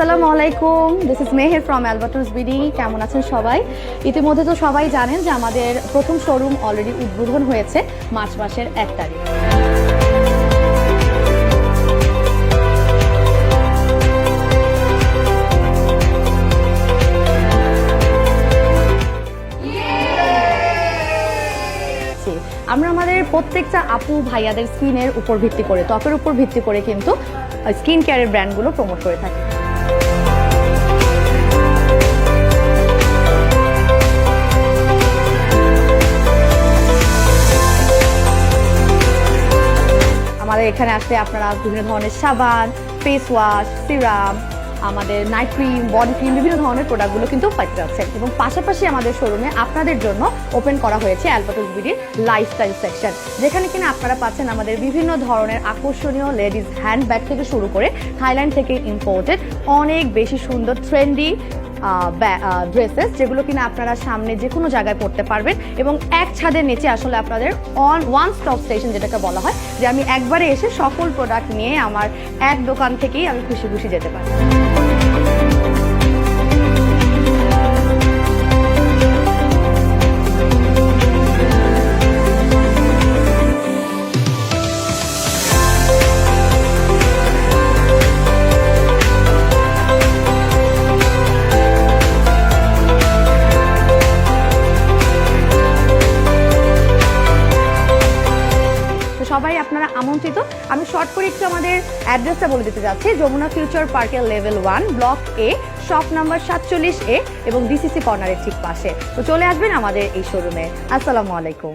আসসালামু আলাইকুম। This is Meher from Alberts BD কেমন আছেন সবাই? ইতিমধ্যে তো সবাই জানেন যে আমাদের প্রথম শোরুম অলরেডি উদ্বোধন হয়েছে মার্চ মাসের এক তারিখ। আমরা আমাদের প্রত্যেকটা আপু ভাইয়াদের স্কিনের উপর ভিত্তি করে, ত্বকের উপর ভিত্তি করে কিন্তু স্কিন কেয়ারের ব্র্যান্ডগুলো প্রমোট করে থাকি। এখানে আসলে আপনারা বিভিন্ন ধরনের সাবান ফেস ওয়াশ সিরাম আমাদের নাইট ক্রিম বডি ক্রিম বিভিন্ন ধরনের প্রোডাক্টগুলো কিন্তু পাইতে যাচ্ছেন। এবং পাশাপাশি আমাদের শোরুমে আপনাদের জন্য ওপেন করা হয়েছে অ্যালবাটস বিডির লাইফস্টাইল সেকশন যেখানে কিনা আপনারা পাচ্ছেন আমাদের বিভিন্ন ধরনের আকর্ষণীয় লেডিস হ্যান্ডব্যাগ থেকে শুরু করে থাইল্যান্ড থেকে ইম্পোর্টেড অনেক বেশি সুন্দর ট্রেন্ডি ড্রেসেস যেগুলো কিনা আপনারা সামনে যে কোনো জায়গায় পড়তে পারবেন এবং এক ছাদের নিচে আসলে আপনাদের অন ওয়ান স্টপ স্টেশন যেটাকে বলা হয়, যে আমি একবারে এসে সকল প্রোডাক্ট নিয়ে আমার এক দোকান থেকেই আমি খুশি খুশি যেতে পারি। সবাই আপনারা আমন্ত্রিত। আমি শর্ট করে একটু আমাদের অ্যাড্রেসটা বলে দিতে যাচ্ছি। যমুনা ফিউচার পার্কের level one block A shop number সাতচল্লিশ এ এবং ডিসিসি কর্নারের ঠিক পাশে। তো চলে আসবেন আমাদের এই শোরুমে আসসালামু আলাইকুম।